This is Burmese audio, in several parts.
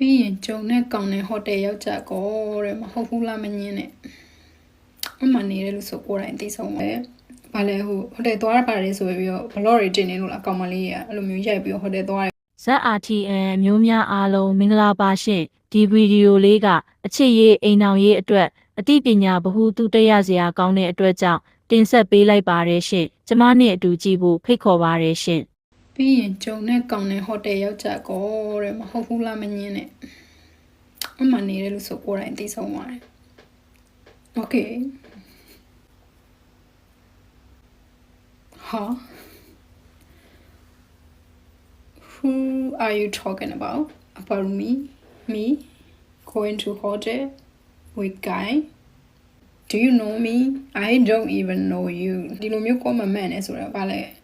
ပြီးရင်ဂျုံနဲ့ကောင်းတဲ့ဟိုတယ်ရောက်ကြကောတဲ့မဟုတ်ဘူးလားမငင်းနဲ့အမှနေတယ်လို့ဆိုကိုယ်တိုင်သိဆုံးပဲဘာလဲဟိုဟိုတယ်သွားရပါတယ်ဆိုပြီးတော့ဘလော့တွေတင်နေလို့လားကောင်းမလေးကအဲ့လိုမျိုးရိုက်ပြီးတော့ဟိုတယ်သွားတယ် ZRTN မျိုးများအားလုံးမင်္ဂလာပါရှင်ဒီဗီဒီယိုလေးကအချစ်ရေးအိမ်အောင်ရေးအတွက်အသိပညာဗဟုသုတရစရာကောင်းတဲ့အတွက်ကြောင့်တင်ဆက်ပေးလိုက်ပါတယ်ရှင်ကျမနဲ့အတူကြည့်ဖို့ဖိတ်ခေါ်ပါတယ်ရှင် ပြီးရင်ဂျုံနဲ့ကောင်းတဲ့ဟိုတယ်ရောက်ကြကောတဲ့မဟုတ်ဘူးလားမငင်းနဲ့အမှနေတယ်လို့ဆိုကိုယ်တိုင်သိဆုံးပါတယ် Okay ဟာ Who are you talking about? About me? Me? Going to hotel? With guy? Do you know me? I don't even know you. ဒီလိုမျိုး comment မှန်နေဆိုတာဗာလဲอืม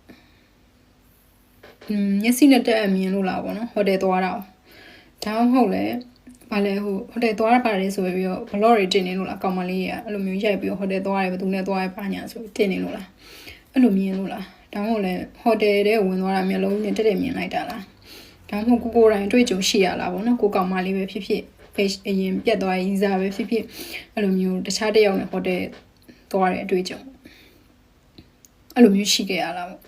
မျက်စိနဲ့တက်အမြင်လို့လားဗောနော်ဟိုတယ်သွားတာဒါမှမဟုတ်လေဗာလဲဟိုဟိုတယ်သွားရပါတယ်ဆိုပြီးတော့ဘလော့တွေတင်နေလို့လားကောင်မလေးကအဲ့လိုမျိုးရိုက်ပြီးတော့ဟိုတယ်သွားရဲဘယ်သူနဲ့သွားရဲပါညာဆိုတင်နေလို့လားအဲ့လိုမြင်လို့လားဒါမှမဟုတ်လေဟိုတယ်ထဲဝင်သွားတာမျိုးလုံးနဲ့တက်တက်မြင်လိုက်တာလားဒါမှမဟုတ်ကိုကိုယ်တိုင်တွေ့ကြုံရှိရလားဗောနော်ကိုကောင်မလေးပဲဖြစ်ဖြစ် page အရင်ပြတ်သွားရင်စားပဲဖြစ်ဖြစ်အဲ့လိုမျိုးတခြားတစ်ယောက်နဲ့ဟိုတယ်သွားတဲ့အတွေ့အကြုံအဲ့လိုမျိုးရှိခဲ့ရလားဗော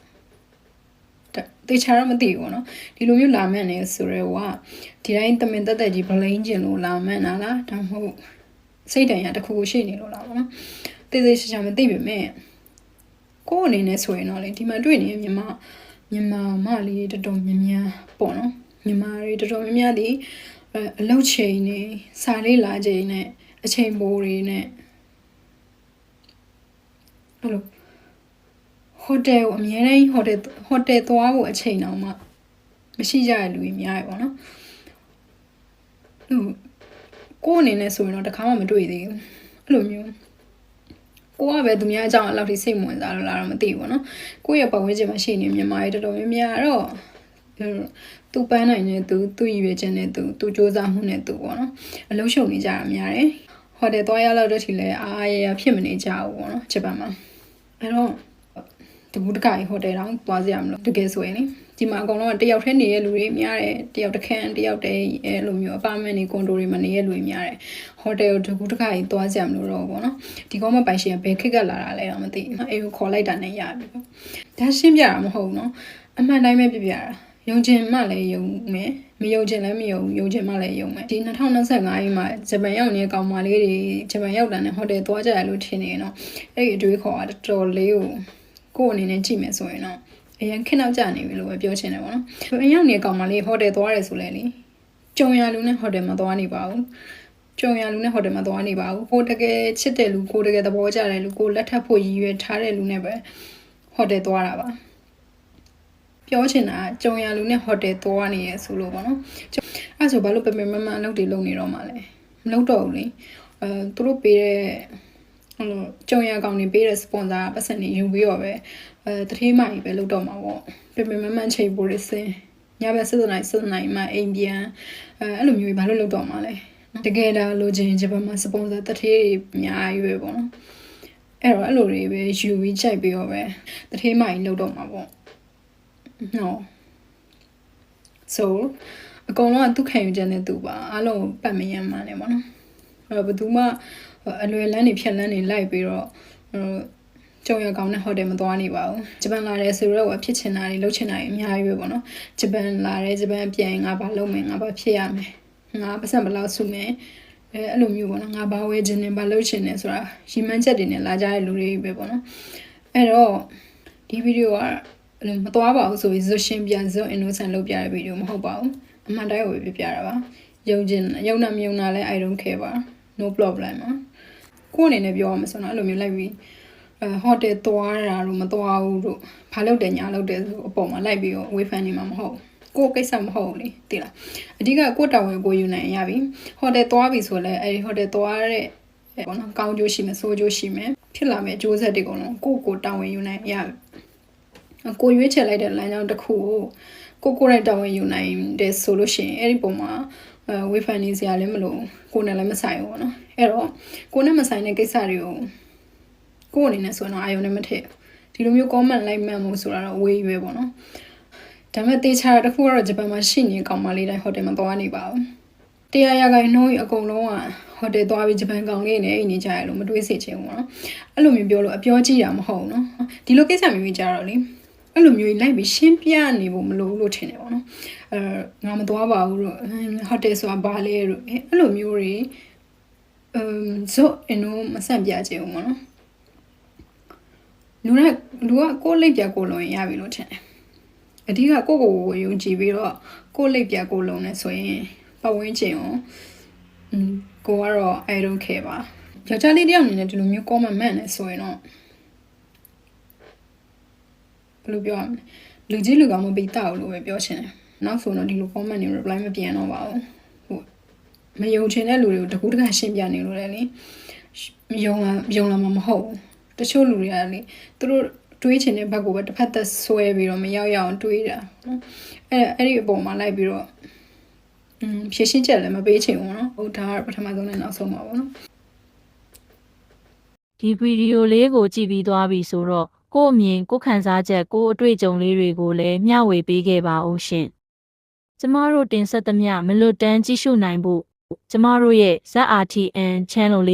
တေချာတော့မသိဘူးပေါ့နော်ဒီလိုမျိုးလာမှန်နေဆိုရဲဟိုကဒီတိုင်းတမင်တက်တက်ကြီးဗလိန်ကျင်လို့လာမှန်တာလားဒါမှမဟုတ်စိတ်တန်ရတစ်ခုခုရှိနေလို့လားပေါ့နော်တေသေးချာချာမသိပေမဲ့ကိုယ်အနေနဲ့ဆိုရင်တော့လေဒီမှာတွေ့နေမြန်မာမြန်မာမလေးတော်တော်များများပေါ့နော်မြန်မာတွေတော်တော်များများဒီအဲအလောက်ချိန်နေစာလေးလာချိန်နဲ့အချိန်ပိုးတွေနဲ့အဲ့လို ဟိုတယ်ကိုအများတိုင်းဟိုတယ်ဟိုတယ်သွားဖို့အချိန်တော့မှမရှိကြတဲ့လူတွေများရပါတော့ဟိုကိုယ်အနေနဲ့ဆိုရင်တော့တခါမှမတွေ့သေးဘူးအဲ့လိုမျိုးကိုကပဲသူများအကြောင်းအလောက်ထိစိတ်ဝင်စားလို့လားတော့မသိဘူးပေါ့နော်ကိုယ့်ရဲ့ပတ်ဝန်းကျင်မှာရှိနေမြန်မာတွေတော်တော်များများတော့သူပန်းနိုင်တဲ့သူသူရည်ရွယ်ချက်နဲ့သူသူစ조사မှုနဲ့သူပေါ့နော်အလုံးရှုံနေကြတာများတယ်ဟိုတယ်သွားရလောက်တဲ့ထီလဲအားရရဖြစ်မနေကြဘူးပေါ့နော်ဂျပန်မှာအဲ့တော့ တကူတကကြီးဟိုတယ်တောင်သွားကြရမလို့တကယ်ဆိုရင်လေဒီမှာအကုန်လုံးကတယောက်တည်းနေတဲ့လူတွေများတယ်တယောက်တစ်ခန်းတယောက်တည်းအဲလိုမျိုးအပါမန်တွေကွန်ဒိုတွေမှာနေတဲ့လူတွေများတယ်ဟိုတယ်ကိုတကူတကကြီးသွားကြရမလို့တော့ဘောနော်ဒီကောမပိုင်ရှင်ကဘယ်ခက်ကလာတာလဲတော့မသိဘူးအေးကိုခေါ်လိုက်တာနဲ့ရပြီပေါ့ဒါရှင်းပြတာမဟုတ်ဘူးနော်အမှန်တိုင်းပဲပြပြတာယုံချင်မှလည်းယုံမယ်မယုံချင်လည်းမယုံယုံချင်မှလည်းယုံမယ်ဒီ2025မှာဂျပန်ရောက်နေတဲ့ကောင်မလေးတွေဂျပန်ရောက်တာနဲ့ဟိုတယ်သွားကြရလို့ထင်နေတော့အဲ့ဒီအတွေးခေါ်တာတော်တော်လေးကို ကိုယ့်အနေနဲ့ကြည့်မယ်ဆိုရင်တော့အရင်ခက်နောက်ကျနေပြီလို့ပဲပြောချင်တယ်ပေါ့နော်။ဘယ်ရောက်နေကောင်မလေးဟိုတယ်သွားရဲဆိုလဲလေ။ကြုံရလူနဲ့ဟိုတယ်မှာသွားနေပါဘူး။ကြုံရလူနဲ့ဟိုတယ်မှာသွားနေပါဘူး။ကိုတကယ်ချစ်တဲ့လူကိုတကယ်သဘောကျတဲ့လူကိုလက်ထပ်ဖို့ရည်ရွယ်ထားတဲ့လူနဲ့ပဲဟိုတယ်သွားတာပါ။ပြောချင်တာကြုံရလူနဲ့ဟိုတယ်သွားနေရဆိုလို့ပေါ့နော်။အဲ့ဆိုဘာလို့ပပမမအလုပ်တွေလုပ်နေတော့မှလဲ။မလုပ်တော့ဘူးလေ။အဲသူတို့ပေးတဲ့ ဟိုလိုကြုံရကောင်နေပေးတဲ့ sponsor ပတ်စံနေယူပြီးတော့ပဲအဲတထေးမကြီးပဲလုပ်တော့မှာပေါ့ပြပြမမန်ချိန်ပိုးရစင်ညဘက်စစ်စနိုင်စစ်နိုင်မှအိမ်ပြန်အဲအဲ့လိုမျိုးဘာလို့လုပ်တော့မှာလဲတကယ်ဒါလိုချင်ဂျပန်မှာ sponsor တထေးတွေအများကြီးပဲပေါ့နော်အဲ့တော့အဲ့လိုတွေပဲယူပြီးချိန်ပြီးတော့ပဲတထေးမကြီးလုပ်တော့မှာပေါ့နော် so အကုန်လုံးကသူခံယူချက်နဲ့သူပါအားလုံးပတ်မရမ်းမှန်းနေပေါ့နော် အဲ့တော့ဘယ်သူမှအလွယ်လန်းနေဖြတ်လန်းနေလိုက်ပြီးတော့ဟိုကြုံရကောင်းတဲ့ဟိုတယ်မသွားနေပါဘူးဂျပန်လာတယ်ဆိုတော့ဖြစ်ချင်တာတွေလုပ်ချင်တာတွေအများကြီးပဲပေါ့နော်ဂျပန်လာတယ်ဂျပန်ပြန်ငါဘာလုပ်မယ်ငါဘာဖြစ်ရမယ်ငါပတ်စံဘယ်လောက်စုမယ်အဲအဲ့လိုမျိုးပေါ့နော်ငါဘာဝဲခြင်းနဲ့ဘာလုပ်ချင်တယ်ဆိုတာရီမန်းချက်တွေနဲ့လာကြတဲ့လူတွေပဲပေါ့နော်အဲ့တော့ဒီဗီဒီယိုကအဲ့လိုမသွားပါဘူးဆိုပြီးဇွတ်ရှင်းပြဇွတ် innocent လုပ်ပြတဲ့ဗီဒီယိုမဟုတ်ပါဘူးအမှန်တိုင်းကိုပဲပြပြတာပါယုံကျင်ယုံနာမယုံနာလဲ I don't care ပါ no problem ပါကိုယ့်အနေနဲ့ပြောရမှာဆိုတော့အဲ့လိုမျိုးလိုက်ပြီးအဲဟိုတယ်သွားတာတို့မသွားဘူးတို့ဘာလုပ်တယ်ညာလုပ်တယ်ဆိုအပေါ်မှာလိုက်ပြီးတော့ဝေဖန်နေမှာမဟုတ်ကိုယ်ကိစ္စမဟုတ်လေသိလားအဓိကကိုယ်တာဝန်ကိုယူနိုင်ရပြီဟိုတယ်သွားပြီဆိုလဲအဲဒီဟိုတယ်သွားတဲ့ပေါ့နော်ကောင်းကျိုးရှိမယ်ဆိုးကျိုးရှိမယ်ဖြစ်လာမယ့်အကျိုးဆက်တွေကုန်လုံးကိုယ့်ကိုတာဝန်ယူနိုင်ရပြီကိုရွေးချယ်လိုက်တဲ့လမ်းကြောင်းတစ်ခုကိုကိုကိုယ်တိုင်တာဝန်ယူနိုင်တယ်ဆိုလို့ရှိရင်အဲ့ဒီပုံမှာအဲ ဝေဖန်နေစရာလည်းမလိုကိုယ်နဲ့လည်းမဆိုင်ဘူးပေါ့နော်အဲ့တော့ကိုယ်နဲ့မဆိုင်တဲ့ကိစ္စတွေကိုကိုယ်အနေနဲ့ဆိုရင်တော့အာယုံနဲ့မထည့်ဒီလိုမျိုး comment လိုက်မှန်မှုဆိုတာတော့ဝေးရွယ်ပေါ့နော်ဒါပေမဲ့တေချာတစ်ခုကတော့ဂျပန်မှာရှိနေကောင်မလေးတိုင်းဟိုတယ်မှာသွားနေပါဘူးတရားရခိုင်နှုံးကြီးအကုန်လုံးကဟိုတယ်သွားပြီးဂျပန်ကောင်လေးနဲ့အိမ်နေကြရလို့မတွေးစေချင်ဘူးပေါ့နော်အဲ့လိုမျိုးပြောလို့အပြောကြည့်တာမဟုတ်ဘူးနော်ဒီလိုကိစ္စမျိုးကြီးကြတော့လေ အဲ့လိုမျိုးကြီးလိုက်ပြီးရှင်းပြနေဖို့မလိုဘူးလို့ထင်တယ်ပေါ့နော်အဲငါမသွားပါဘူးလို့ဟိုတယ်ဆိုတာဘာလဲလို့အဲ့လိုမျိုးတွေအမ်ဇို့အင်းတို့မဆန့်ပြချင်ဘူးပေါ့နော်လူကလူကကိုယ်လိပ်ပြကိုယ်လုံးရင်ရပြီလို့ထင်တယ်အဓိကကိုယ့်ကိုယ်ကိုယုံကြည်ပြီးတော့ကိုယ်လိပ်ပြကိုယ်လုံးနဲ့ဆိုရင်ပတ်ဝန်းကျင်ကိုอืมကိုကတော့ I don't care ပါယောက်ျားလေးတယောက်အနေနဲ့ဒီလိုမျိုး comment မှန်နေဆိုရင်တော့ ဘယ်လိုပြောရမလဲလူကြီးလူကောင်မပြီးတောက်လို့ပဲပြောချင်တယ်နောက်ဆိုတော့ဒီလို comment တွေ reply မပြန်တော့ပါဘူးဟိုမယုံချင်တဲ့လူတွေကိုတကူးတကရှင်းပြနေလို့လည်းလေမယုံလာယုံလာမှာမဟုတ်ဘူးတချို့လူတွေကလေသူတို့တွေးချင်တဲ့ဘက်ကိုပဲတစ်ဖက်သက်ဆွဲပြီးတော့မရောက်ရအောင်တွေးတာနော်အဲ့အဲ့ဒီအပေါ်မှာလိုက်ပြီးတော့ อืมဖြည့်ရှင်းချက်လည်းမပေးချင်ဘူးเนาะဟိုဒါကပထမဆုံးနဲ့နောက်ဆုံးပါပေါ့နော် ဒီဗီဒီယိုလေးကိုကြည့်ပြီးသွားပြီဆိုတော့ ကို့အမြင်ကို့ခံစားချက်ကို့အတွေ့အကြုံလေးတွေကိုလည်းမျှဝေပေးခဲ့ပါဦးရှင်ကျမတို့တင်ဆက်သမျှမလွတ်တမ်းကြည့်ရှုနိုင်ဖို့ကျမတို့ရဲ့ ZRTN channel လေး